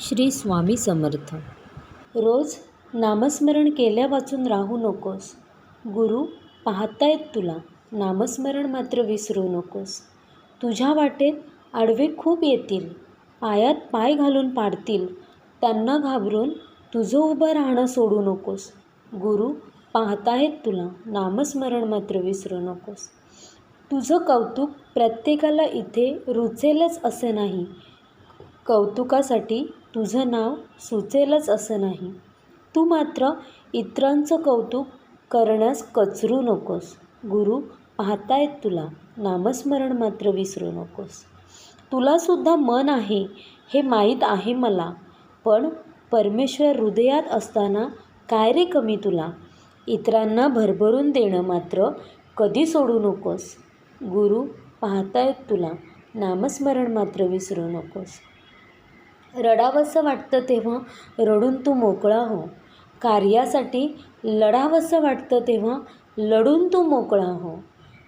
श्री स्वामी समर्थ. रोज नामस्मरण केल्या वाचून राहू नकोस. गुरु पाहतायत तुला. नामस्मरण मात्र विसरू नकोस. तुझ्या वाटेत आडवे खूप येतील. पायात पाय घालून पाडतील. त्यांना घाबरून तुझं उभं राहणं सोडू नकोस. गुरु पाहतायत तुला. नामस्मरण मात्र विसरू नकोस. तुझं कौतुक प्रत्येकाला इथे रुचेलच असं नाही. कौतुकासाठी तुझं नाव सुचेलच असं नाही. तू मात्र इतरांचं कौतुक करण्यास कचरू नकोस. गुरु पाहतायत तुला. नामस्मरण मात्र विसरू नकोस. तुलासुद्धा मन आहे हे माहीत आहे मला. पण परमेश्वर हृदयात असताना काय रे कमी तुला? इतरांना भरभरून देणं मात्र कधी सोडू नकोस. गुरु पाहतायत तुला. नामस्मरण मात्र विसरू नकोस. रडावंसं वाटतं तेव्हा रडून तू मोकळा हो. कार्यासाठी लढावंसं वाटतं तेव्हा लढून तू मोकळा हो.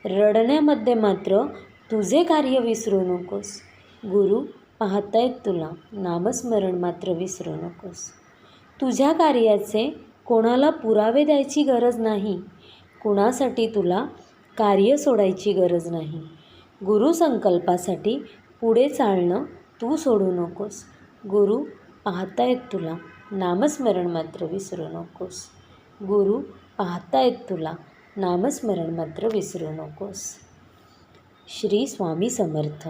रडण्यामध्ये मात्र तुझे कार्य विसरू नकोस. गुरु पाहतायत तुला नामस्मरण मात्र विसरू नकोस. तुझ्या कार्याचे कोणाला पुरावे द्यायची गरज नाही. कुणासाठी तुला कार्य सोडायची गरज नाही. गुरुसंकल्पासाठी पुढे चालणं तू सोडू नकोस. गुरु पाहतायत तुला. नामस्मरण मात्र विसरू नकोस. गुरु पाहतायत तुला. नामस्मरण मात्र विसरू नकोस. श्री स्वामी समर्थ.